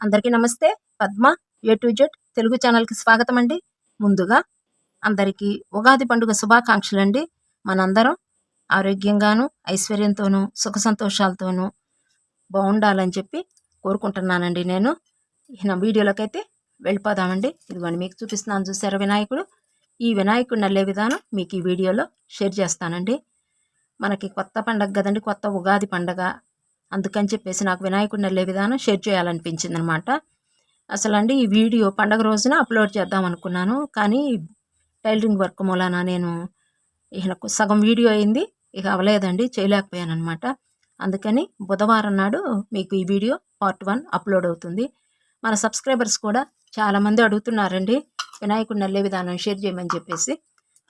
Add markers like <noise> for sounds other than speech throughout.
అందరికీ నమస్తే. Padma A to Z Telugu ఛానల్కి స్వాగతం అండి. ముందుగా అందరికీ ఉగాది పండుగ శుభాకాంక్షలు అండి మనందరం ఆరోగ్యంగాను ఐశ్వర్యంతోనూ సుఖ సంతోషాలతోనూ బాగుండాలని చెప్పి కోరుకుంటున్నానండి నేను. నా వీడియోలోకి అయితే వెళ్ళిపోదామండి. ఇదిగోండి మీకు చూపిస్తున్నాను చూసారా వినాయకుడు. ఈ వినాయకుడు నల్లే విధానం మీకు ఈ వీడియోలో షేర్ చేస్తానండి. మనకి కొత్త పండగ కదండి కొత్త ఉగాది పండగ. అందుకని చెప్పేసి నాకు వినాయకుడిని వెళ్ళే విధానం షేర్ చేయాలనిపించింది అనమాట అసలు అండి ఈ వీడియో పండగ రోజున అప్లోడ్ చేద్దాం అనుకున్నాను. కానీ టైలరింగ్ వర్క్ మూలాన నేను ఇక సగం వీడియో అయింది. ఇక అవలేదండి చేయలేకపోయాను అనమాట అందుకని బుధవారం నాడు మీకు ఈ వీడియో పార్ట్ వన్ అప్లోడ్ అవుతుంది. మన సబ్స్క్రైబర్స్ కూడా చాలామంది అడుగుతున్నారండి వినాయకుడిని నల్లే విధానం షేర్ చేయమని చెప్పేసి.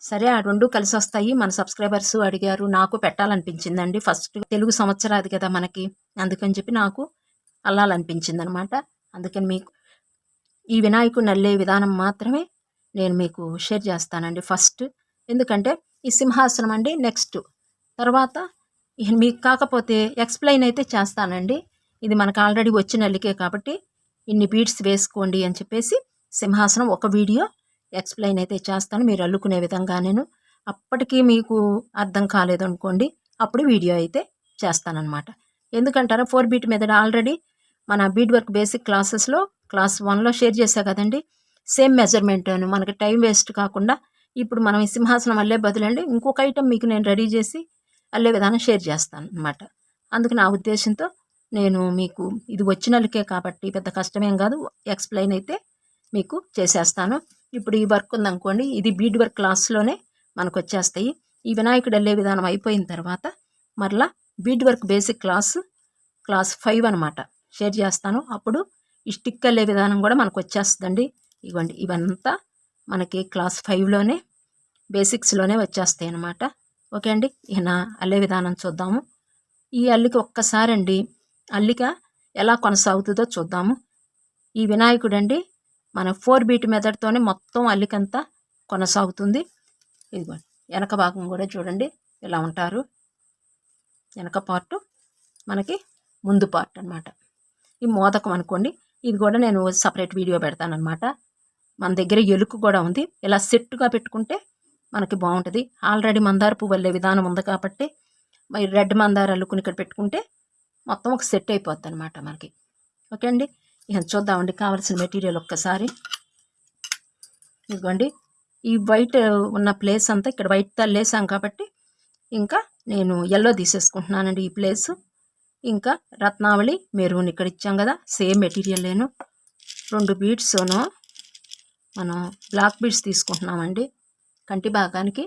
సరే ఆ రెండు కలిసి వస్తాయి మన సబ్స్క్రైబర్స్ అడిగారు నాకు పెట్టాలనిపించిందండి. ఫస్ట్ తెలుగు సంవత్సరాది కదా మనకి. అందుకని చెప్పి నాకు అల్లాలనిపించింది అనమాట అందుకని మీకు ఈ వినాయకుడు నల్లే విధానం మాత్రమే నేను మీకు షేర్ చేస్తానండి ఫస్ట్. ఎందుకంటే ఈ సింహాసనం అండి నెక్స్ట్. తర్వాత మీకు కాకపోతే ఎక్స్ప్లెయిన్ అయితే చేస్తానండి. ఇది మనకు ఆల్రెడీ వచ్చిన అల్లికే కాబట్టి ఇన్ని బీట్స్ వేసుకోండి అని చెప్పేసి సింహాసనం ఒక వీడియో ఎక్స్ప్లెయిన్ అయితే చేస్తాను. మీరు అల్లుకునే విధంగా నేను అప్పటికీ మీకు అర్థం కాలేదనుకోండి అప్పుడు వీడియో అయితే చేస్తానన్నమాట. ఎందుకంటారా ఫోర్ బీట్ మీద ఆల్రెడీ మన బీట్ వర్క్ బేసిక్ క్లాసెస్లో క్లాస్ వన్లో షేర్ చేశా కదండి? సేమ్ మెజర్మెంట్ మనకి టైం వేస్ట్ కాకుండా ఇప్పుడు మనం ఈ సింహాసనం అల్లే బదులండి ఇంకొక ఐటెం మీకు నేను రెడీ చేసి అల్లే విధానం షేర్ చేస్తాను అనమాట అందుకు నా ఉద్దేశంతో నేను మీకు ఇది వచ్చినలకే కాబట్టి పెద్ద కష్టమేం కాదు ఎక్స్ప్లెయిన్ అయితే మీకు చేసేస్తాను. ఇప్పుడు ఈ వర్క్ ఉందనుకోండి ఇది బీడ్ వర్క్ క్లాస్లోనే మనకు వచ్చేస్తాయి ఈ వినాయకుడు వెళ్ళే విధానం అయిపోయిన తర్వాత మరలా bead work basic class class five అనమాట షేర్ చేస్తాను. అప్పుడు ఈ స్టిక్ వెళ్ళే విధానం కూడా మనకు వచ్చేస్తుందండి ఇవ్వండి ఇవంతా మనకి క్లాస్ ఫైవ్లోనే బేసిక్స్లోనే వచ్చేస్తాయి అనమాట ఓకే అండి ఈయన అల్లే విధానం చూద్దాము. ఈ అల్లిక ఒక్కసారండి అల్లిక ఎలా కొనసాగుతుందో చూద్దాము. ఈ వినాయకుడు అండి మన ఫోర్ బీట్ మెథడ్తోనే మొత్తం అల్లికంతా కొనసాగుతుంది. ఇదిగోండి వెనక భాగం కూడా చూడండి ఇలా ఉంటారు. వెనక పార్ట్ మనకి ముందు పార్ట్ అనమాట ఈ మోదకం అనుకోండి ఇది కూడా నేను సపరేట్ వీడియో పెడతానమాట మన దగ్గర ఎలుక కూడా ఉంది. ఇలా సెట్టుగా పెట్టుకుంటే మనకి బాగుంటుంది. ఆల్రెడీ మందార పువ్వు వెళ్ళే విధానం ఉంది కాబట్టి మరి రెడ్ మందార అల్లుకుని ఇక్కడ పెట్టుకుంటే మొత్తం ఒక సెట్ అయిపోద్ది అనమాట మనకి. ఓకే అండి? ఇక చూద్దామండి కావాల్సిన మెటీరియల్ ఒక్కసారి. ఇదిగోండి ఈ వైట్ ఉన్న ప్లేస్ అంతా ఇక్కడ వైట్ తల్లేసాం కాబట్టి ఇంకా నేను ఎల్లో తీసేసుకుంటున్నానండి ఈ ప్లేస్ ఇంకా రత్నావళి మెరూన్ ఇక్కడ ఇచ్చాం కదా సేమ్ మెటీరియల్ నేను. రెండు బీడ్స్ను మనం బ్లాక్ బీడ్స్ తీసుకుంటున్నామండి. కంటి భాగానికి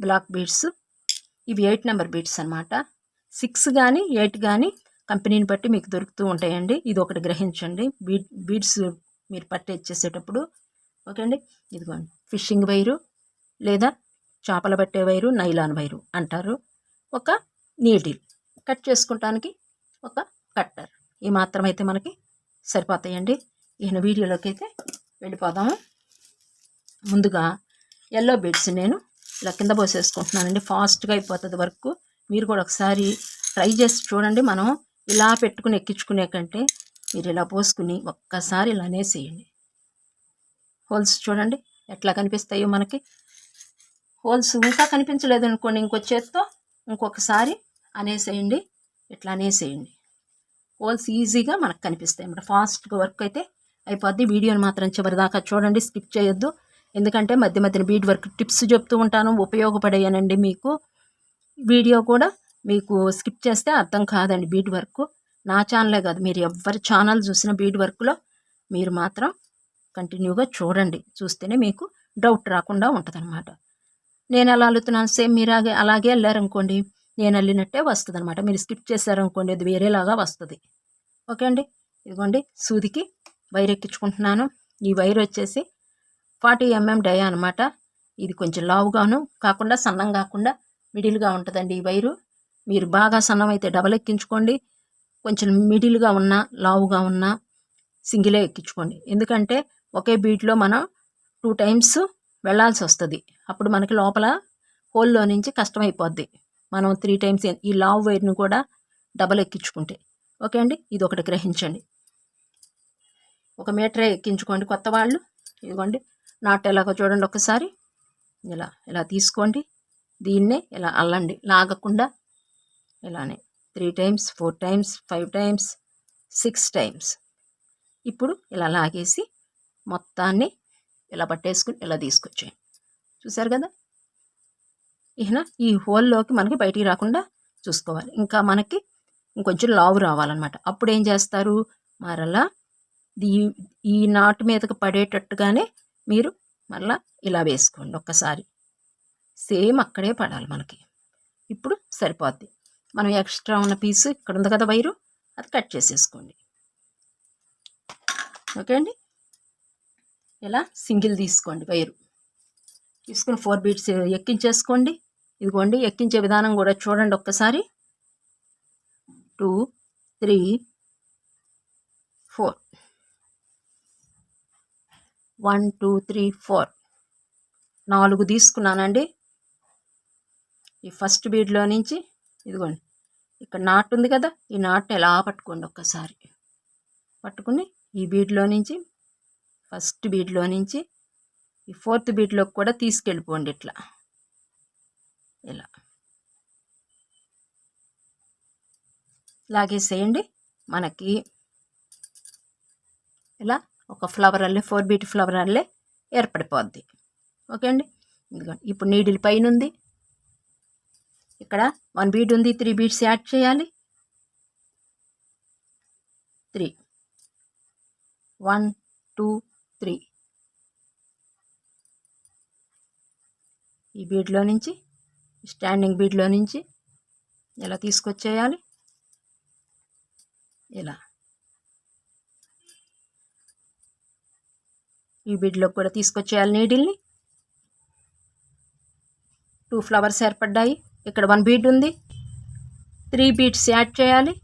బ్లాక్ బీడ్స్ ఇవి ఎయిట్ నెంబర్ బీడ్స్ అనమాట సిక్స్ కానీ ఎయిట్ కానీ కంపెనీని బట్టి మీకు దొరుకుతూ ఉంటాయండి. ఇది ఒకటి గ్రహించండి. బీడ్ బీడ్స్ మీరు పట్టి ఇచ్చేసేటప్పుడు ఓకే అండి ఇదిగోండి. ఫిషింగ్ వైరు లేదా చేపలు పట్టే వైరు నైలాన్ వైరు అంటారు. ఒక నీడిల్ కట్ చేసుకోవటానికి ఒక కట్టర్. ఈ మాత్రం అయితే మనకి సరిపోతాయండి. ఈయన వీడియోలోకి అయితే వెళ్ళిపోదాము. ముందుగా ఎల్లో బీడ్స్ నేను ఇలా కింద పోసేసుకుంటున్నానండి. ఫాస్ట్గా అయిపోతుంది వరకు. మీరు కూడా ఒకసారి ట్రై చేసి చూడండి. మనం ఇలా పెట్టుకుని ఎక్కించుకునే కంటే మీరు ఇలా పోసుకుని ఒక్కసారి ఇలా అనేసేయండి. హోల్స్ చూడండి ఎట్లా కనిపిస్తాయో మనకి. హోల్స్ ఇంకా కనిపించలేదు అనుకోండి ఇంకో చేత్తో ఇంకొకసారి అనేసేయండి ఇట్లా అనేసేయండి. హోల్స్ ఈజీగా మనకు కనిపిస్తాయి అన్నమాట. ఫాస్ట్గా వర్క్ అయితే అయిపోద్ది. వీడియోని మాత్రం చివరిదాకా చూడండి స్కిప్ చేయొద్దు. ఎందుకంటే మధ్య మధ్యన బీడ్ వర్క్ టిప్స్ చెప్తూ ఉంటాను ఉపయోగపడేయనండి మీకు. వీడియో కూడా మీకు స్కిప్ చేస్తే అర్థం కాదండి బీడ్ వర్క్. నా ఛానలే కాదు మీరు ఎవరి ఛానల్ చూసిన బీడ్ వర్క్లో మీరు మాత్రం కంటిన్యూగా చూడండి. చూస్తేనే మీకు డౌట్ రాకుండా ఉంటుంది అనమాట నేను ఎలా అల్లుతున్నాను సేమ్ మీరు అలాగే అలాగే వెళ్ళారనుకోండి నేను వెళ్ళినట్టే వస్తుంది అనమాట మీరు స్కిప్ చేశారనుకోండి అది వేరేలాగా వస్తుంది. ఓకే అండి? ఇదిగోండి సూదికి వైర్ ఎక్కించుకుంటున్నాను. ఈ వైర్ వచ్చేసి ఫార్టీ ఎంఎం డయా అనమాట ఇది కొంచెం లావుగాను కాకుండా సన్నం కాకుండా మిడిల్గా ఉంటుందండి ఈ వైరు. మీరు బాగా సన్నమైతే డబల్ ఎక్కించుకోండి. కొంచెం మిడిల్గా ఉన్నా లావుగా ఉన్నా సింగిలే ఎక్కించుకోండి. ఎందుకంటే ఒకే బీట్లో మనం టూ టైమ్స్ వెళ్ళాల్సి వస్తుంది. అప్పుడు మనకి లోపల హోల్లో నుంచి కష్టమైపోద్ది. మనం త్రీ టైమ్స్ ఈ లావ్ వైర్ని కూడా డబల్ ఎక్కించుకుంటే. ఓకే అండి? ఇది ఒకటి గ్రహించండి. ఒక మీటరే ఎక్కించుకోండి కొత్త వాళ్ళు. ఇదిగోండి నాట్ ఎలాగో చూడండి ఒకసారి. ఇలా ఇలా తీసుకోండి. దీన్నే ఇలా అల్లండి. లాగకుండా ఇలానే three times four times five times six times. ఇప్పుడు ఇలా లాగేసి మొత్తాన్ని ఇలా పట్టేసుకుని ఇలా తీసుకొచ్చేయండి చూసారు కదా? ఇహన ఈ హోల్లోకి మనకి బయటికి రాకుండా చూసుకోవాలి. ఇంకా మనకి ఇంకొంచెం లావు రావాలన్నమాట. అప్పుడు ఏం చేస్తారు? మరలా ఈ ఈ నాటు మీదకి పడేటట్టుగానే మీరు మళ్ళా ఇలా వేసుకోండి ఒక్కసారి. సేమ్ అక్కడే పడాలి మనకి. ఇప్పుడు సరిపోద్ది. మనం ఎక్స్ట్రా ఉన్న పీసు ఇక్కడ ఉంది కదా వైరు అది కట్ చేసేసుకోండి. ఓకే అండి? ఇలా సింగిల్ తీసుకోండి వైరు. తీసుకుని ఫోర్ బీట్స్ ఎక్కించేసుకోండి. ఇదిగోండి ఎక్కించే విధానం కూడా చూడండి ఒక్కసారి. Two three four. One two three four. నాలుగు తీసుకున్నానండి. ఈ ఫస్ట్ బీడ్లో నుంచి ఇదిగోండి. ఇక్కడ నాటు ఉంది కదా ఈ నాట్ ఎలా పట్టుకోండి ఒక్కసారి. పట్టుకుని ఈ బీడ్లో నుంచి ఫస్ట్ బీడ్లో నుంచి ఈ ఫోర్త్ బీడ్లోకి కూడా తీసుకెళ్ళిపోండి ఇట్లా. ఇలా. లాగేసేయండి. మనకి ఇలా ఒక ఫ్లవర్ అల్లే ఫోర్ బీట్ ఫ్లవర్ అల్లే ఏర్పడిపోద్ది. ఓకే అండి? ఇదిగోండి. ఇప్పుడు నీడిల్ పైన ఉంది ఇక్కడ వన్ బీట్ ఉంది త్రీ బీట్స్ యాడ్ చేయాలి. త్రీ. One two three. ఈ బీడ్లో నుంచి స్టాండింగ్ బీడ్లో నుంచి ఇలా తీసుకొచ్చేయాలి? ఇలా. ఈ బీడ్లో కూడా తీసుకొచ్చేయాలి నీడిల్ని. టూ ఫ్లవర్స్ ఏర్పడ్డాయి. ఇక్కడ వన్ బీట్ ఉంది. త్రీ బీట్స్ యాడ్ చేయాలి.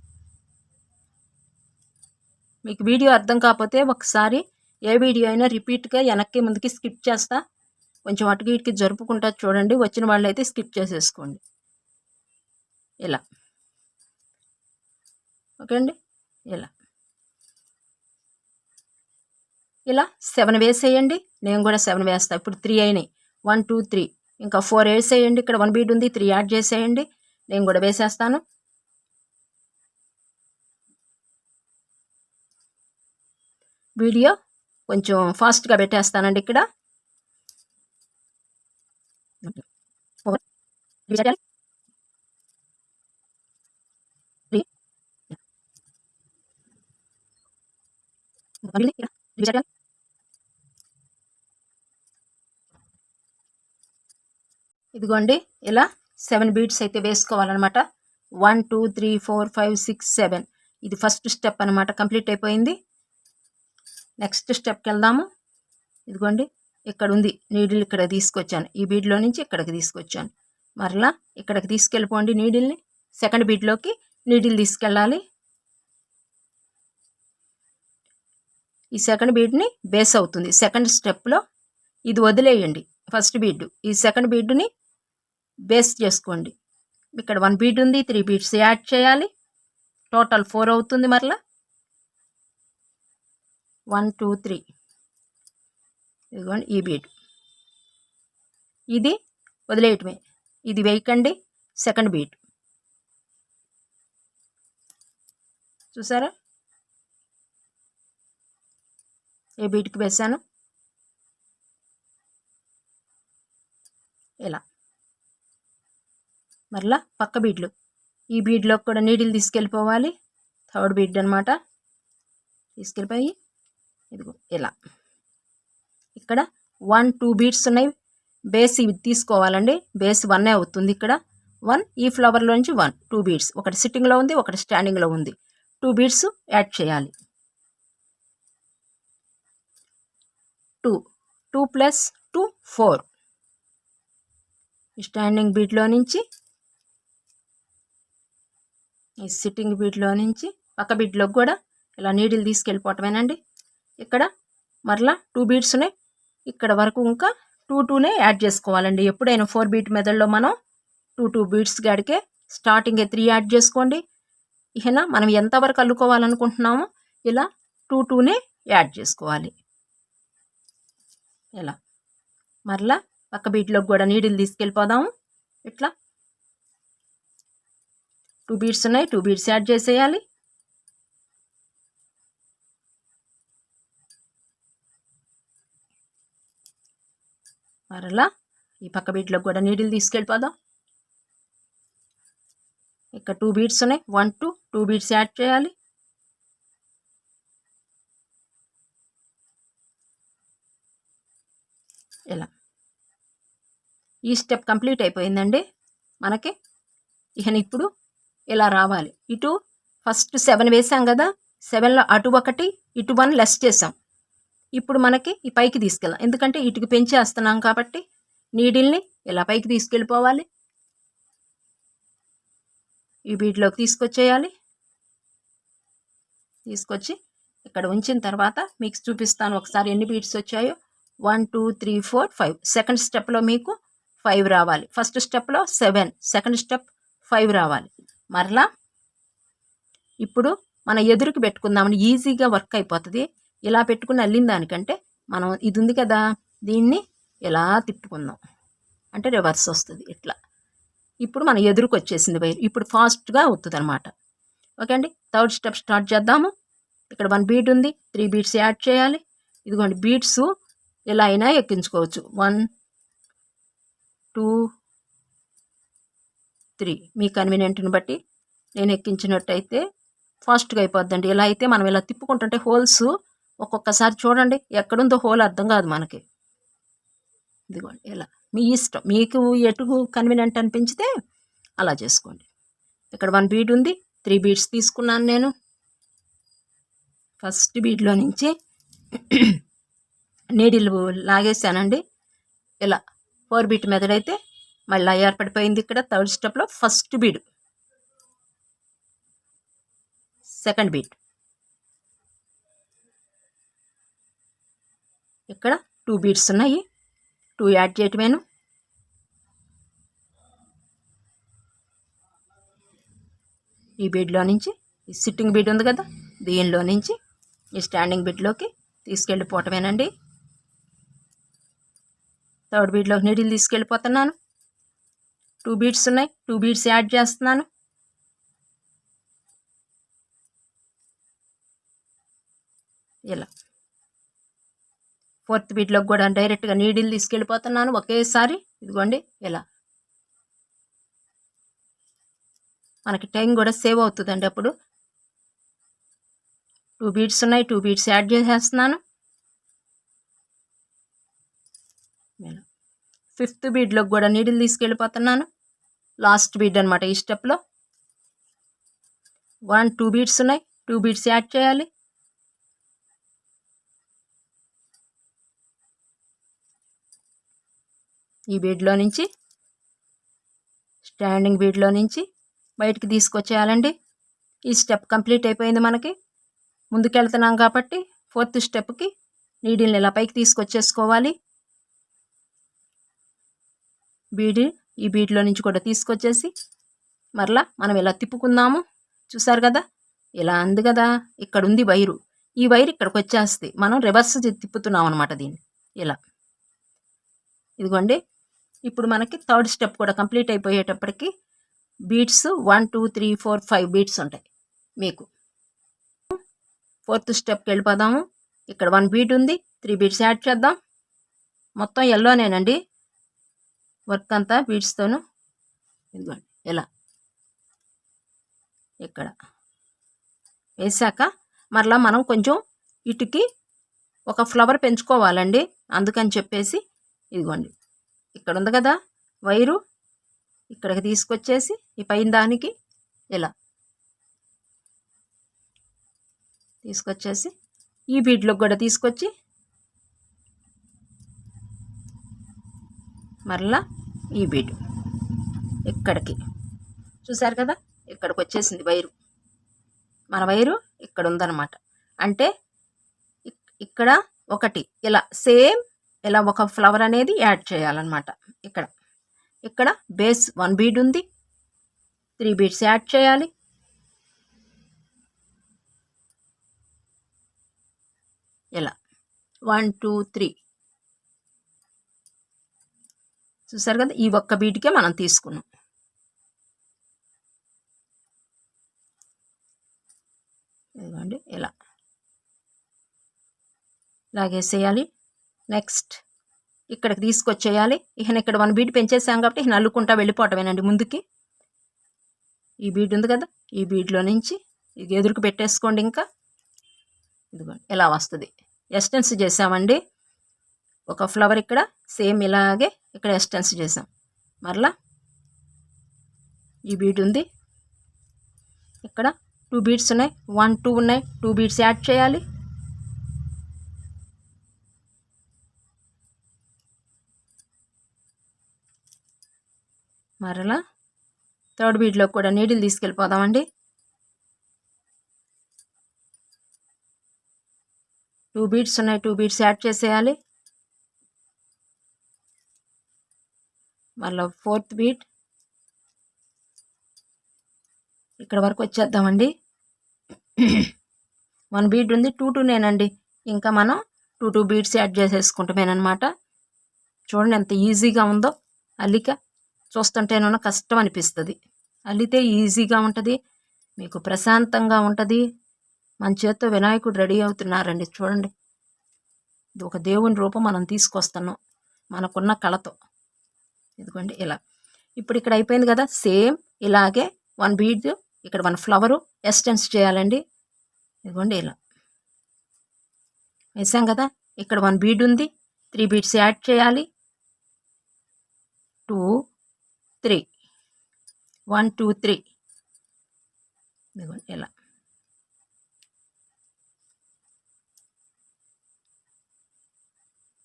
మీకు వీడియో అర్థం కాకపోతే ఒకసారి ఏ వీడియో అయినా రిపీట్గా వెనక్కి ముందుకి స్కిప్ చేస్తా. కొంచెం అటుకి ఇటుకి జరుపుకుంటా చూడండి. వచ్చిన వాళ్ళు అయితే స్కిప్ చేసేసుకోండి. ఇలా. ఓకే అండి? ఇలా. ఇలా సెవెన్ వేసేయండి. నేను కూడా సెవెన్ వేస్తాను ఇప్పుడు త్రీ అయినాయి. వన్ టూ త్రీ ఇంకా ఫోర్ వేసేయండి ఇక్కడ వన్ బీట్ ఉంది. త్రీ యాడ్ చేసేయండి. నేను కూడా వేసేస్తాను. వీడియో కొంచెం ఫాస్ట్గా పెట్టేస్తానండి ఇక్కడ. ఇదిగోండి ఇలా సెవెన్ బీట్స్ అయితే వేసుకోవాలన్నమాట. One two three four five six seven ఇది ఫస్ట్ స్టెప్ అనమాట కంప్లీట్ అయిపోయింది. నెక్స్ట్ స్టెప్కి వెళ్దాము. ఇదిగోండి ఇక్కడ ఉంది నీడిల్ ఇక్కడ తీసుకొచ్చాను. ఈ బీడ్లో నుంచి ఇక్కడికి తీసుకొచ్చాను. మరలా ఇక్కడికి తీసుకెళ్ళిపోండి నీడిల్ని సెకండ్ బీడ్లోకి నీడిల్ తీసుకెళ్ళాలి. ఈ సెకండ్ బీడ్ని బేస్ అవుతుంది. సెకండ్ స్టెప్లో ఇది వదిలేయండి ఫస్ట్ బీడ్ ఈ సెకండ్ బీడ్ని బేస్ చేసుకోండి. ఇక్కడ వన్ బీడ్ ఉంది త్రీ బీట్స్ యాడ్ చేయాలి. టోటల్ ఫోర్ అవుతుంది మరలా. One two three. ఇదిగోండి ఈ బీడ్ ఇది వదిలేయటమే. ఇది వేయకండి సెకండ్ బీట్. చూసారా? ఏ బీట్కి వేసాను? ఇలా. మరలా పక్క బీడ్లు. ఈ బీడ్లోకి కూడా నీడిల్ తీసుకెళ్ళిపోవాలి. థర్డ్ బీడ్ అనమాట తీసుకెళ్ళిపోయి ఇదిగో ఇలా. ఇక్కడ వన్ టూ బీడ్స్ ఉన్నాయి. బేస్ ఇవి తీసుకోవాలండి. బేస్ వన్నే అవుతుంది ఇక్కడ. వన్ ఈ ఫ్లవర్లో నుంచి వన్ టూ బీడ్స్. ఒకటి సిట్టింగ్లో ఉంది ఒకటి స్టాండింగ్లో ఉంది. టూ బీడ్స్ యాడ్ చేయాలి. Two two plus two four. Standing బీట్లో నుంచి ఈ సిట్టింగ్ బీట్లో నుంచి పక్క బీడ్లోకి కూడా ఇలా నీడిల్ తీసుకెళ్ళిపోవటమేనండి. ఇక్కడ మరలా టూ బీడ్స్ ఉన్నాయి ఇక్కడ వరకు ఇంకా టూ టూనే యాడ్ చేసుకోవాలండి. ఎప్పుడైనా ఫోర్ బీట్ మెథడ్లో మనం టూ టూ బీట్స్ గాడికే స్టార్టింగే త్రీ యాడ్ చేసుకోండి. ఇహనా మనం ఎంతవరకు అల్లుకోవాలనుకుంటున్నామో ఇలా టూ టూనే యాడ్ చేసుకోవాలి. ఇలా మరలా పక్క బీట్లోకి కూడా నీడిల్ తీసుకెళ్ళిపోదాము. ఇట్లా టూ బీట్స్ ఉన్నాయి టూ బీట్స్ యాడ్ చేసేయాలి. మరలా ఈ పక్క బీట్లోకి కూడా నీడిల్ తీసుకెళ్ళిపోదాం. ఇక్కడ టూ బీట్స్ ఉన్నాయి one two two beads add చేయాలి. ఇలా. ఈ స్టెప్ కంప్లీట్ అయిపోయిందండి మనకి. ఇక ఇప్పుడు ఇలా రావాలి? ఇటు ఫస్ట్ సెవెన్ వేసాం కదా సెవెన్లో అటు ఒకటి ఇటు వన్ లెస్ చేసాం ఇప్పుడు మనకి ఈ పైకి తీసుకెళ్ళాం ఎందుకంటే ఇటుకి పెంచేస్తున్నాం కాబట్టి నీడిల్ని ఇలా పైకి తీసుకెళ్ళిపోవాలి. ఈ బీడ్లోకి తీసుకొచ్చేయాలి. తీసుకొచ్చి ఇక్కడ ఉంచిన తర్వాత మీకు చూపిస్తాను ఒకసారి ఎన్ని బీడ్స్ వచ్చాయో. One two three four five. Second స్టెప్లో మీకు ఫైవ్ రావాలి. ఫస్ట్ స్టెప్లో సెవెన్. సెకండ్ స్టెప్ ఫైవ్ రావాలి. మరలా ఇప్పుడు మన ఎదురుకి పెట్టుకుందామని ఈజీగా వర్క్ అయిపోతుంది. ఇలా పెట్టుకుని అల్లిన దానికంటే మనం ఇది ఉంది కదా దీన్ని ఇలా తిప్పుకుందాం? అంటే రివర్స్ వస్తుంది ఇట్లా. ఇప్పుడు మన ఎదురుకు వచ్చేసింది వైర్. ఇప్పుడు ఫాస్ట్గా అవుతుంది అనమాట ఓకే అండి? థర్డ్ స్టెప్ స్టార్ట్ చేద్దాము. ఇక్కడ వన్ బీట్ ఉంది. త్రీ బీట్స్ యాడ్ చేయాలి. ఇదిగోండి బీట్స్ ఎలా అయినా ఎక్కించుకోవచ్చు. వన్ టూ త్రీ మీ కన్వీనియంట్ని బట్టి నేను ఎక్కించినట్టయితే ఫాస్ట్గా అయిపోద్దండి. ఇలా అయితే మనం ఇలా తిప్పుకుంటుంటే హోల్స్ ఒక్కొక్కసారి చూడండి ఎక్కడుందో హోల్ అర్థం కాదు మనకి. ఇదిగోండి ఇలా. మీ ఇష్టం. మీకు ఎటు కన్వీనియంట్ అనిపించితే అలా చేసుకోండి. ఇక్కడ వన్ బీడ్ ఉంది త్రీ బీడ్స్ తీసుకున్నాను నేను. ఫస్ట్ బీడ్లో నుంచి నీడిల్ లాగేసానండి. ఇలా ఫోర్ బీట్ మెదడైతే మళ్ళీ ఏర్పడిపోయింది ఇక్కడ. థర్డ్ స్టెప్లో ఫస్ట్ బీడ్. సెకండ్ బీట్ ఇక్కడ టూ బీట్స్ ఉన్నాయి. టూ యాడ్ చేయటమేను. ఈ బీడ్లో నుంచి ఈ సిట్టింగ్ బీడ్ ఉంది కదా దీనిలో నుంచి ఈ స్టాండింగ్ బీడ్లోకి తీసుకెళ్ళిపోవటమేనండి. థర్డ్ బీడ్లోకి నీడిల్ తీసుకెళ్ళిపోతున్నాను. టూ బీట్స్ ఉన్నాయి. టూ బీట్స్ యాడ్ చేస్తున్నాను. ఇలా. ఫోర్త్ బీట్లోకి కూడా డైరెక్ట్గా నీడిల్ తీసుకెళ్ళిపోతున్నాను. ఒకేసారి ఇదిగోండి. ఇలా. మనకి టైం కూడా సేవ్ అవుతుందండి అప్పుడు. టూ బీట్స్ ఉన్నాయి. టూ బీట్స్ యాడ్ చేసేస్తున్నాను. ఫిఫ్త్ బీడ్లోకి కూడా నీడిల్ తీసుకెళ్ళిపోతున్నాను. లాస్ట్ బీడ్ అనమాట ఈ స్టెప్లో. వన్ టూ బీడ్స్ ఉన్నాయి. టూ బీడ్స్ యాడ్ చేయాలి. ఈ బీడ్లో నుంచి స్టాండింగ్ బీడ్లో నుంచి బయటికి తీసుకొచ్చేయాలండి. ఈ స్టెప్ కంప్లీట్ అయిపోయింది మనకి. ముందుకెళ్తున్నాం కాబట్టి ఫోర్త్ స్టెప్కి నీడిల్ని ఇలా పైకి తీసుకొచ్చేసుకోవాలి. బీడి ఈ బీడ్లో నుంచి కూడా తీసుకొచ్చేసి మరలా మనం ఇలా తిప్పుకుందాము చూసారు కదా? ఇలా అంది కదా? ఇక్కడ ఉంది వైరు. ఈ వైర్ ఇక్కడికి వచ్చేస్తుంది మనం రివర్స్ తిప్పుతున్నాం అనమాట దీన్ని. ఇలా. ఇదిగోండి. ఇప్పుడు మనకి థర్డ్ స్టెప్ కూడా complete అయిపోయేటప్పటికి beads one two three four five beads ఉంటాయి మీకు. ఫోర్త్ స్టెప్కి వెళ్ళిపోదాము. ఇక్కడ వన్ బీట్ ఉంది. త్రీ బీట్స్ యాడ్ చేద్దాం. మొత్తం ఎల్లోనేనండి వర్క్ అంతా బీడ్స్తోను ఇదిగోండి ఇలా. ఇక్కడ. వేసాక మరలా మనం కొంచెం ఇటుకి ఒక ఫ్లవర్ పెంచుకోవాలండి అందుకని చెప్పేసి ఇదిగోండి. ఇక్కడ ఉంది కదా వైరు ఇక్కడికి తీసుకొచ్చేసి ఈ పైన దానికి ఇలా. తీసుకొచ్చేసి ఈ బీడ్లోకి కూడా తీసుకొచ్చి మరలా ఈ బీడ్. ఇక్కడికి. చూసారు కదా? ఇక్కడికి వచ్చేసింది వైరు. మన వైరు ఇక్కడ ఉందన్నమాట అంటే ఇక్కడ ఒకటి ఇలా సేమ్ ఇలా ఒక ఫ్లవర్ అనేది యాడ్ చేయాలన్నమాట. ఇక్కడ. ఇక్కడ బేస్ వన్ బీడ్ ఉంది. త్రీ బీడ్స్ యాడ్ చేయాలి. ఇలా. One two three. చూసారు కదా? ఈ ఒక్క బీట్కే మనం తీసుకున్నాం. ఇదిగోండి ఇలా. లాగేసేయాలి. నెక్స్ట్ ఇక్కడికి తీసుకొచ్చేయాలి. ఈయన ఇక్కడ వన్ బీట్ పెంచేసాం కాబట్టి ఇక నల్లుకుంటా వెళ్ళిపోవటమేనండి ముందుకి. ఈ బీడ్ ఉంది కదా? ఈ బీడ్లో నుంచి ఇది ఎదురుకు పెట్టేసుకోండి ఇంకా. ఇదిగోండి ఇలా వస్తుంది. ఎస్టెన్స్ చేసామండి. ఒక ఫ్లవర్ ఇక్కడ సేమ్ ఇలాగే ఇక్కడ ఎస్టెన్స్ చేసాం మరలా ఈ బీడ్ ఉంది. ఇక్కడ టూ బీడ్స్ ఉన్నాయి. వన్ టూ ఉన్నాయి. టూ బీడ్స్ యాడ్ చేయాలి. మరలా థర్డ్ బీట్లో కూడా నీడిల్ తీసుకెళ్ళిపోదామండి. టూ బీట్స్ ఉన్నాయి. టూ బీట్స్ యాడ్ చేసేయాలి. మళ్ళీ ఫోర్త్ బీట్. ఇక్కడ వరకు వచ్చేద్దామండి. <clears throat> వన్ బీట్ ఉంది టూ టూనేనండి ఇంకా మనం టూ టూ బీట్స్ యాడ్ చేసేసుకుంటామేనమాట చూడండి ఎంత ఈజీగా ఉందో. అల్లిక చూస్తుంటేనో కష్టం అనిపిస్తుంది. అల్లితే ఈజీగా ఉంటుంది. మీకు ప్రశాంతంగా ఉంటుంది. మన చేత్తో వినాయకుడు రెడీ అవుతున్నారండి. చూడండి. ఇది ఒక దేవుని రూపం మనం తీసుకొస్తున్నాం. మనకున్న కళతో. ఇదిగోండి ఇలా. ఇప్పుడు ఇక్కడ అయిపోయింది కదా సేమ్ ఇలాగే వన్ బీడ్ ఇక్కడ వన్ ఫ్లవరు ఎస్టెన్స్ చేయాలండి. ఇదిగోండి ఇలా. వేసాం కదా ఇక్కడ వన్ బీడ్ ఉంది త్రీ బీడ్స్ యాడ్ చేయాలి. Two three. One two three. ఇదిగోండి ఇలా.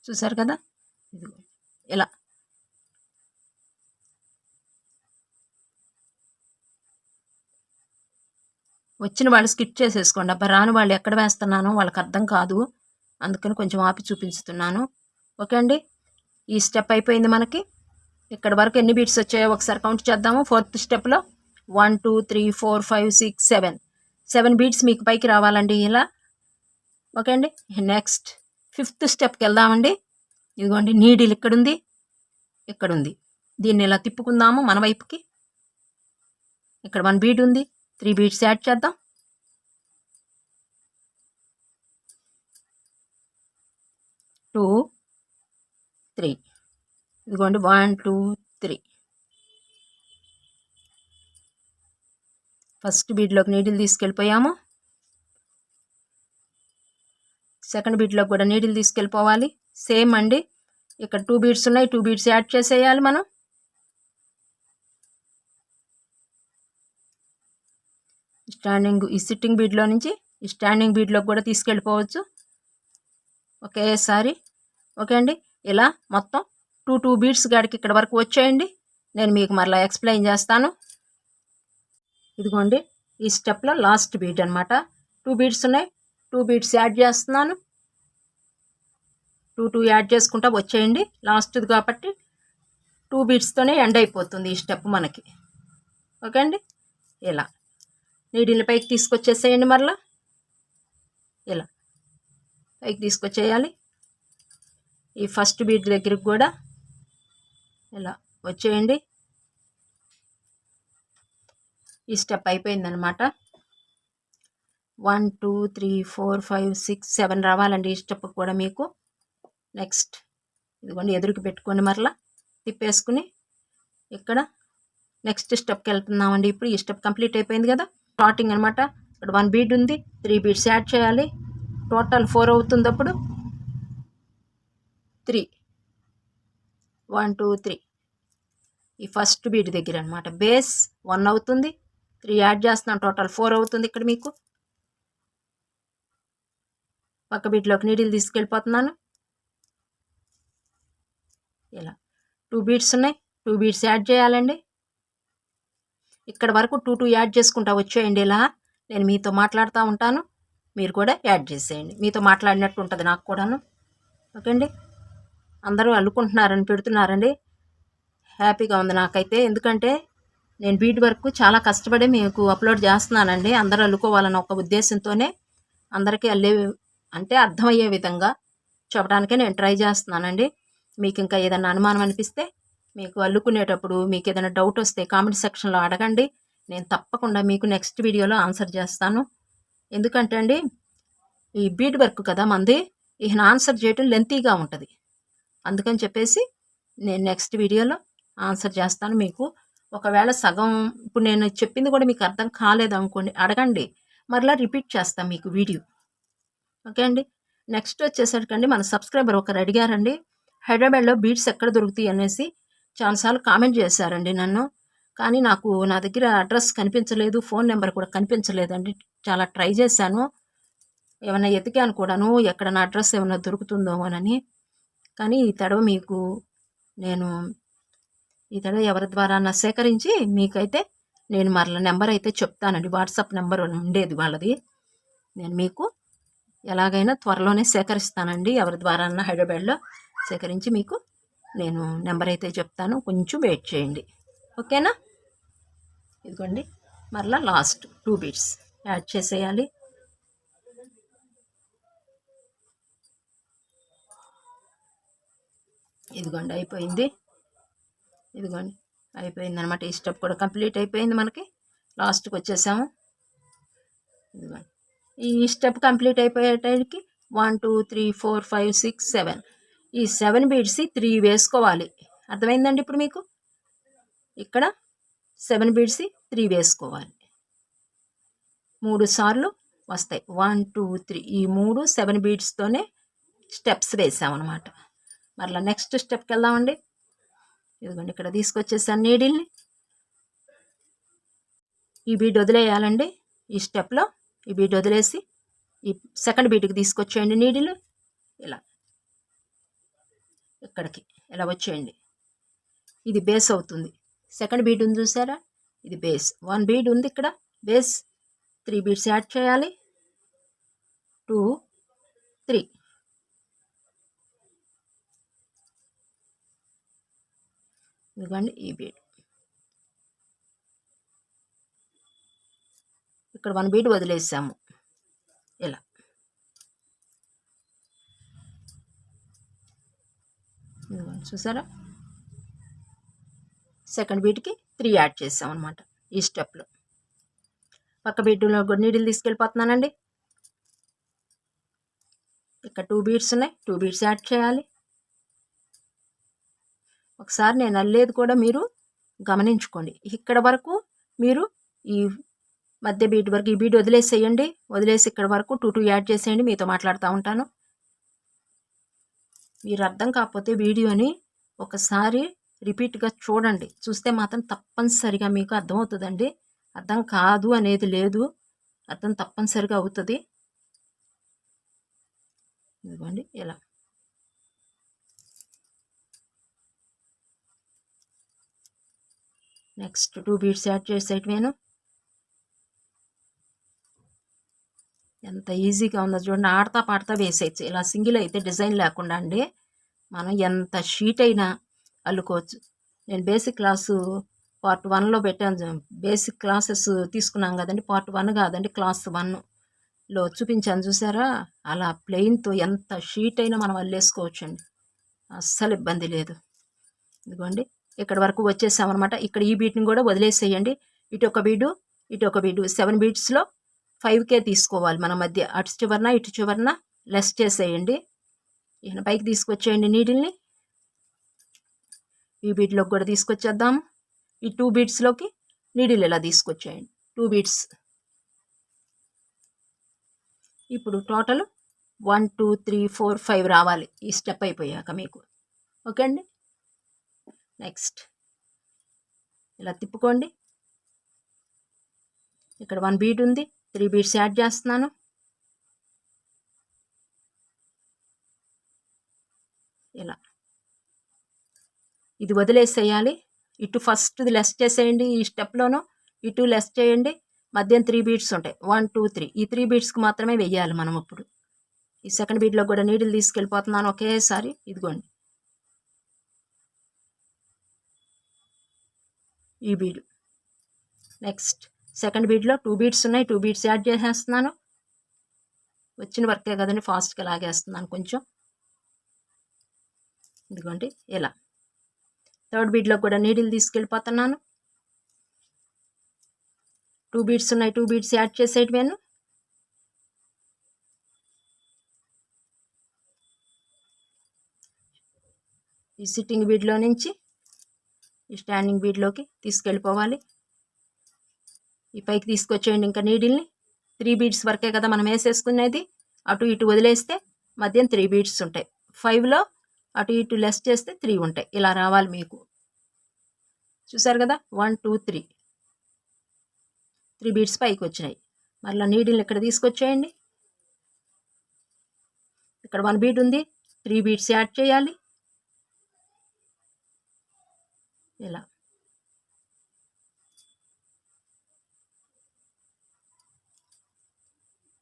చూసారు కదా? ఇదిగో ఇలా. వచ్చిన వాళ్ళు స్కిప్ చేసేసుకోండి. అబ్బా రాని వాళ్ళు ఎక్కడ వేస్తున్నానో వాళ్ళకి అర్థం కాదు. అందుకని కొంచెం ఆపి చూపించుతున్నాను. ఓకే అండి? ఈ స్టెప్ అయిపోయింది మనకి. ఇక్కడ వరకు ఎన్ని బీట్స్ వచ్చాయో ఒకసారి కౌంట్ చేద్దాము. ఫోర్త్ స్టెప్లో one two three four five six seven. Seven beads మీకు పైకి రావాలండి ఇలా. ఓకే అండి? నెక్స్ట్ ఫిఫ్త్ స్టెప్కి వెళ్దామండి. ఇదిగోండి నీడిల్ ఇక్కడుంది. ఇక్కడుంది. దీన్ని ఇలా తిప్పుకుందాము మన వైపుకి. ఇక్కడ వన్ బీట్ ఉంది. త్రీ బీట్స్ యాడ్ చేద్దాం. Two three. ఇదిగోండి వన్ టూ త్రీ. ఫస్ట్ బీట్లోకి నీడిల్ తీసుకెళ్ళిపోయాము. సెకండ్ బీట్లోకి కూడా నీడిల్ తీసుకెళ్ళిపోవాలి. సేమ్ అండి. ఇక్కడ టూ బీట్స్ ఉన్నాయి టూ బీట్స్ యాడ్ చేసేయాలి మనం. స్టాండింగ్ ఈ సిట్టింగ్ బీడ్లో నుంచి ఈ స్టాండింగ్ బీడ్లోకి కూడా తీసుకెళ్ళిపోవచ్చు. ఒకేసారి ఓకే అండి? ఇలా మొత్తం టూ టూ బీడ్స్ గాడికి ఇక్కడ వరకు వచ్చేయండి. నేను మీకు మరలా ఎక్స్ప్లెయిన్ చేస్తాను. ఇదిగోండి ఈ స్టెప్లో లాస్ట్ బీట్ అనమాట టూ బీడ్స్ ఉన్నాయి. టూ బీడ్స్ యాడ్ చేస్తున్నాను. టూ టూ యాడ్ చేసుకుంటా వచ్చేయండి. లాస్ట్ది కాబట్టి టూ బీట్స్తోనే ఎండ్ అయిపోతుంది ఈ స్టెప్ మనకి. ఓకే అండి? ఇలా. నీడిల్ని పైకి తీసుకొచ్చేసేయండి మరలా. ఇలా పైకి తీసుకొచ్చేయాలి. ఈ ఫస్ట్ బీట్ దగ్గరికి కూడా ఇలా వచ్చేయండి. ఈ స్టెప్ అయిపోయిందనమాట one two three four five six seven రావాలండి ఈ స్టెప్ కూడా మీకు. నెక్స్ట్ ఇదిగోండి ఎదురుకి పెట్టుకొని మరలా తిప్పేసుకుని ఇక్కడ నెక్స్ట్ స్టెప్కి వెళ్తున్నామండి. ఇప్పుడు ఈ స్టెప్ కంప్లీట్ అయిపోయింది కదా. స్టార్టింగ్ అనమాట. ఇక్కడ వన్ బీట్ ఉంది త్రీ బీట్స్ యాడ్ చేయాలి. టోటల్ ఫోర్ అవుతుంది అప్పుడు త్రీ వన్ టూ త్రీ ఈ ఫస్ట్ బీట్ దగ్గర అనమాట. బేస్ వన్ అవుతుంది త్రీ యాడ్ చేస్తున్నాం టోటల్ ఫోర్ అవుతుంది ఇక్కడ మీకు. పక్క బీట్లోకి నీడిల్ తీసుకెళ్ళిపోతున్నాను. ఇలా. టూ బీట్స్ ఉన్నాయి టూ బీట్స్ యాడ్ చేయాలండి. ఇక్కడ వరకు టూ టూ యాడ్ చేసుకుంటా వచ్చేయండి ఇలా నేను మీతో మాట్లాడుతూ ఉంటాను. మీరు కూడా యాడ్ చేసేయండి. మీతో మాట్లాడినట్టు ఉంటుంది నాకు కూడాను. ఓకే అండి? అందరూ అల్లుకుంటున్నారని పెడుతున్నారండి. హ్యాపీగా ఉంది నాకైతే. ఎందుకంటే నేను బీట్ వర్క్ చాలా కష్టపడి మీకు అప్లోడ్ చేస్తున్నానండి. అందరూ అల్లుకోవాలన్న ఒక ఉద్దేశంతోనే అందరికీ అల్లే అంటే అర్థమయ్యే విధంగా చెప్పడానికే నేను ట్రై చేస్తున్నానండి. మీకు ఇంకా ఏదైనా అనుమానం అనిపిస్తే మీకు అల్లుకునేటప్పుడు మీకు ఏదైనా డౌట్ వస్తే కామెంట్ సెక్షన్లో అడగండి. నేను తప్పకుండా మీకు నెక్స్ట్ వీడియోలో ఆన్సర్ చేస్తాను. ఎందుకంటే అండి ఈ బీట్ వర్క్ కదా మంది ఈయన ఆన్సర్ చేయటం లెంతీగా ఉంటుంది. అందుకని చెప్పేసి నేను నెక్స్ట్ వీడియోలో ఆన్సర్ చేస్తాను మీకు. ఒకవేళ సగం ఇప్పుడు నేను చెప్పింది కూడా మీకు అర్థం కాలేదనుకోండి అడగండి. మరలా రిపీట్ చేస్తాను మీకు వీడియో ఓకే అండి? నెక్స్ట్ వచ్చేసరికండి మన సబ్స్క్రైబర్ ఒకరు అడిగారండి హైదరాబాద్లో బీట్స్ ఎక్కడ దొరుకుతాయి? అనేసి చాలాసార్లు కామెంట్ చేశారండి నన్ను. కానీ నాకు నా దగ్గర అడ్రస్ కనిపించలేదు ఫోన్ నెంబర్ కూడా కనిపించలేదండి. చాలా ట్రై చేశాను. ఏమైనా ఎతికాను కూడాను ఎక్కడ నా అడ్రస్ ఏమైనా దొరుకుతుందో అని కానీ ఈ తడవ మీకు నేను ఈ తడవ ఎవరి ద్వారా నా సేకరించి మీకైతే నేను మరల నెంబర్ అయితే చెప్తానండి. వాట్సాప్ నెంబర్ ఉండేది వాళ్ళది. నేను మీకు ఎలాగైనా త్వరలోనే సేకరిస్తానండి. ఎవరి ద్వారా అన్న హైదరాబాద్లో సేకరించి మీకు నేను నెంబర్ అయితే చెప్తాను. కొంచెం వెయిట్ చేయండి. ఓకేనా? ఇదిగోండి. మరలా లాస్ట్ టూ బీట్స్ యాడ్ చేసేయాలి. ఇదిగోండి అయిపోయింది. ఇదిగోండి అయిపోయింది అనమాట ఈ స్టెప్ కూడా కంప్లీట్ అయిపోయింది మనకి. లాస్ట్కి వచ్చేసాము. ఇదిగోండి. ఈ step complete అయిపోయేటానికి one two three four five six seven ఈ సెవెన్ బీడ్స్ త్రీ వేసుకోవాలి. అర్థమైందండి ఇప్పుడు మీకు? ఇక్కడ సెవెన్ బీడ్స్ త్రీ వేసుకోవాలి. మూడు సార్లు వస్తాయి. వన్ టూ త్రీ ఈ మూడు సెవెన్ బీడ్స్తోనే స్టెప్స్ వేసామన్నమాట. మరలా నెక్స్ట్ స్టెప్కి వెళ్దామండి. ఇదిగోండి ఇక్కడ తీసుకొచ్చేసాను నీడిల్ని ఈ బీడ్ వదిలేయాలండి. ఈ స్టెప్లో ఈ బీడ్ వదిలేసి ఈ సెకండ్ బీట్కి తీసుకొచ్చేయండి నీడిలు ఇలా. ఇక్కడికి. ఇలా వచ్చేయండి. ఇది బేస్ అవుతుంది. సెకండ్ బీడ్ ఉంది చూసారా? ఇది బేస్. వన్ బీడ్ ఉంది ఇక్కడ. బేస్. త్రీ బీడ్స్ యాడ్ చేయాలి. Two three. ఇదిగోండి ఈ బీడ్ ఇక్కడ వన్ బీడ్ వదిలేసాము ఇలా చూసారా? సెకండ్ బీట్కి త్రీ యాడ్ చేసాం అనమాట ఈ స్టెప్లో. పక్క బీట్లో నీడిల్ తీసుకెళ్ళిపోతున్నానండి. ఇక్కడ టూ బీట్స్ ఉన్నాయి టూ బీట్స్ యాడ్ చేయాలి. ఒకసారి నేను అల్లేదు కూడా మీరు గమనించుకోండి. ఇక్కడ వరకు మీరు ఈ మధ్య బీట్ వరకు ఈ బీట్ వదిలేసేయండి వదిలేసి ఇక్కడ వరకు టూ టూ యాడ్ చేసేయండి మీతో మాట్లాడుతూ ఉంటాను. మీరు అర్థం కాకపోతే వీడియోని ఒకసారి రిపీట్గా చూడండి. చూస్తే మాత్రం తప్పనిసరిగా మీకు అర్థమవుతుందండి. అర్థం కాదు అనేది లేదు. అర్థం తప్పనిసరిగా అవుతుంది. ఇదిగోండి ఇలా. నెక్స్ట్ టూ బీట్స్ యాడ్ చేసేటివేను. ఎంత ఈజీగా ఉందో చూడండి. ఆడతా పాడతా వేసేయచ్చు. ఇలా సింగిల్ అయితే డిజైన్ లేకుండా అండి. మనం ఎంత షీట్ అయినా అల్లుకోవచ్చు. నేను బేసిక్ క్లాసు పార్ట్ వన్లో పెట్టాను బేసిక్ క్లాసెస్ తీసుకున్నాం కదండి. పార్ట్ వన్ కాదండి క్లాస్ వన్లో చూపించాను చూసారా? అలా ప్లెయిన్తో ఎంత షీట్ అయినా మనం అల్లేసుకోవచ్చండి. అస్సలు ఇబ్బంది లేదు. ఇదిగోండి. ఇక్కడ వరకు వచ్చేసామన్నమాట. ఇక్కడ ఈ బీట్ని కూడా వదిలేసేయండి. ఇటు ఒక బీడు ఇటు ఒక బీడు సెవెన్ బీట్స్లో ఫైవ్ కే తీసుకోవాలి. మన మధ్య అటు చివరన ఇటు చివరన లెస్ చేసేయండి. ఈయన పైకి తీసుకొచ్చేయండి నీడిల్ని. ఈ బీట్లోకి కూడా తీసుకొచ్చేద్దాము ఈ టూ బీట్స్లోకి నీడిల్ ఇలా తీసుకొచ్చేయండి. Two beads. ఇప్పుడు total one two three four five రావాలి. ఈ స్టెప్ అయిపోయాక మీకు. ఓకే అండి? నెక్స్ట్. ఇలా తిప్పుకోండి. ఇక్కడ వన్ బీట్ ఉంది. త్రీ బీట్స్ యాడ్ చేస్తున్నాను. ఇలా. ఇది వదిలేసేయాలి. ఇటు ఫస్ట్ది లెస్ చేసేయండి ఈ స్టెప్లోనూ. ఇటు లెస్ చేయండి. మధ్యం త్రీ బీట్స్ ఉంటాయి. One two three. ఈ త్రీ బీట్స్కి మాత్రమే వెయ్యాలి మనం ఇప్పుడు. ఈ సెకండ్ బీట్లో కూడా నీడిల్ తీసుకెళ్ళిపోతున్నాను ఒకేసారి. ఇదిగోండి. ఈ బీడు. నెక్స్ట్. సెకండ్ బీడ్లో టూ బీట్స్ ఉన్నాయి టూ బీట్స్ యాడ్ చేసేస్తున్నాను. వచ్చిన వర్కే కదండి ఫాస్ట్గా లాగేస్తున్నాను కొంచెం. ఇదిగోండి ఇలా. థర్డ్ బీడ్లో కూడా నీడిల్ తీసుకెళ్ళిపోతున్నాను. టూ బీట్స్ ఉన్నాయి టూ బీట్స్ యాడ్ చేసేటివేను. ఈ సిట్టింగ్ బీడ్లో నుంచి ఈ స్టాండింగ్ బీడ్లోకి తీసుకెళ్ళిపోవాలి. ఈ పైకి తీసుకొచ్చేయండి ఇంకా నీడిల్ని. త్రీ బీడ్స్ వరకే కదా మనం వేసేసుకునేది. అటు ఇటు వదిలేస్తే మధ్యం త్రీ బీడ్స్ ఉంటాయి. ఫైవ్లో అటు ఇటు లెస్ చేస్తే త్రీ ఉంటాయి. ఇలా రావాలి మీకు. చూసారు కదా? One two three. Three beads పైకి వచ్చినాయి. మళ్ళీ నీడిల్ని ఇక్కడ తీసుకొచ్చేయండి. ఇక్కడ వన్ బీడ్ ఉంది. త్రీ బీడ్స్ యాడ్ చేయాలి. ఇలా.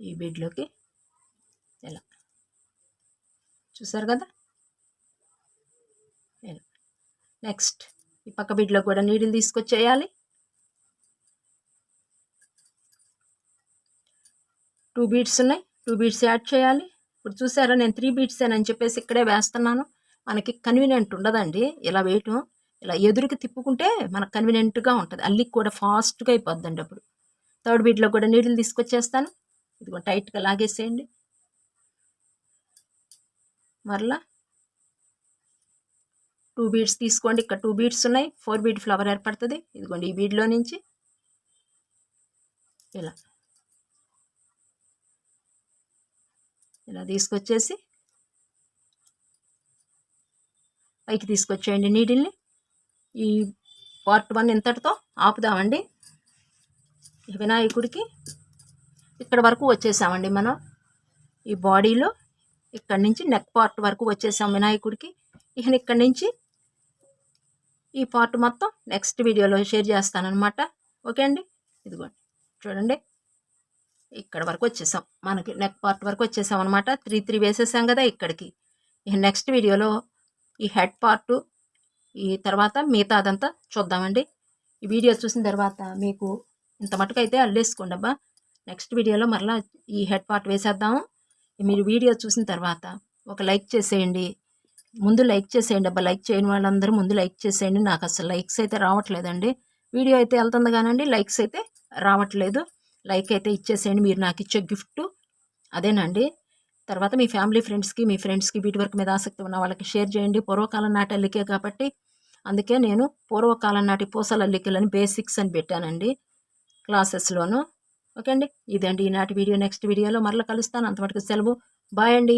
ఈ బీడ్లోకి ఎలా? చూసారు కదా? ఎలా? నెక్స్ట్ ఈ పక్క బీడ్లో కూడా నీడిల్ తీసుకొచ్చేయాలి. టూ బీడ్స్ ఉన్నాయి. టూ బీడ్స్ యాడ్ చేయాలి. ఇప్పుడు చూసారా నేను త్రీ బీడ్స్ అని చెప్పేసి ఇక్కడే వేస్తున్నాను. మనకి కన్వీనియంట్ ఉండదండి. ఇలా వేయటం ఇలా ఎదురుకి తిప్పుకుంటే మనకు కన్వీనియంట్గా ఉంటుంది. అల్లికి కూడా ఫాస్ట్గా అయిపోద్దండి అప్పుడు. థర్డ్ బీట్లో కూడా నీళ్ళు తీసుకొచ్చేస్తాను. ఇదిగో టైట్గా లాగేసేయండి. మరలా టూ బీడ్స్ తీసుకోండి. ఇక్కడ టూ బీడ్స్ ఉన్నాయి. ఫోర్ బీడ్ ఫ్లవర్ ఏర్పడుతుంది. ఇదిగోండి ఈ బీడ్లో నుంచి ఇలా. ఇలా తీసుకొచ్చేసి పైకి తీసుకొచ్చేయండి నీడిల్ని. ఈ పార్ట్ వన్ ఇంతటితో ఆపుదామండి. వినాయకుడికి ఇక్కడ వరకు వచ్చేసామండి మనం. ఈ బాడీలో ఇక్కడి నుంచి నెక్ పార్ట్ వరకు వచ్చేసాం వినాయకుడికి. ఇక ఇక్కడ నుంచి ఈ పార్ట్ మొత్తం నెక్స్ట్ వీడియోలో షేర్ చేస్తానమాట ఓకే అండి? ఇదిగోండి. చూడండి. ఇక్కడ వరకు వచ్చేసాం. మనకి నెక్ పార్ట్ వరకు వచ్చేసాం అనమాట త్రీ త్రీ వేసేసాం కదా ఇక్కడికి. ఇక నెక్స్ట్ వీడియోలో ఈ హెడ్ పార్ట్ ఈ తర్వాత మిగతా అదంతా చూద్దామండి. ఈ వీడియో చూసిన తర్వాత మీకు ఇంత మటుకైతే అయితే అల్లేసుకోండి అబ్బా. నెక్స్ట్ వీడియోలో మరలా ఈ హెడ్ పార్ట్ వేసేద్దాము మీరు వీడియో చూసిన తర్వాత ఒక లైక్ చేసేయండి. ముందు లైక్ చేసేయండి. అబ్బా లైక్ చేయని వాళ్ళందరూ ముందు లైక్ చేసేయండి. నాకు అసలు లైక్స్ అయితే రావట్లేదండి. వీడియో అయితే వెళ్తుంది కానండి లైక్స్ అయితే రావట్లేదు. లైక్ అయితే ఇచ్చేసేయండి. మీరు నాకు ఇచ్చే గిఫ్ట్ అదేనండి. తర్వాత మీ ఫ్యామిలీ ఫ్రెండ్స్కి మీ ఫ్రెండ్స్కి వీటి వర్క్ మీద ఆసక్తి ఉన్న వాళ్ళకి షేర్ చేయండి. పూర్వకాలం నాటి అల్లికే కాబట్టి అందుకే నేను పూర్వకాలం నాటి పూసల అల్లికలని బేసిక్స్ అని పెట్టానండి క్లాసెస్లోను. ఓకే అండి. ఇదండి ఈనాటి వీడియో. నెక్స్ట్ వీడియోలో మరలా కలుస్తాను. అంతవరకు సెలవు. బాయ్ అండి.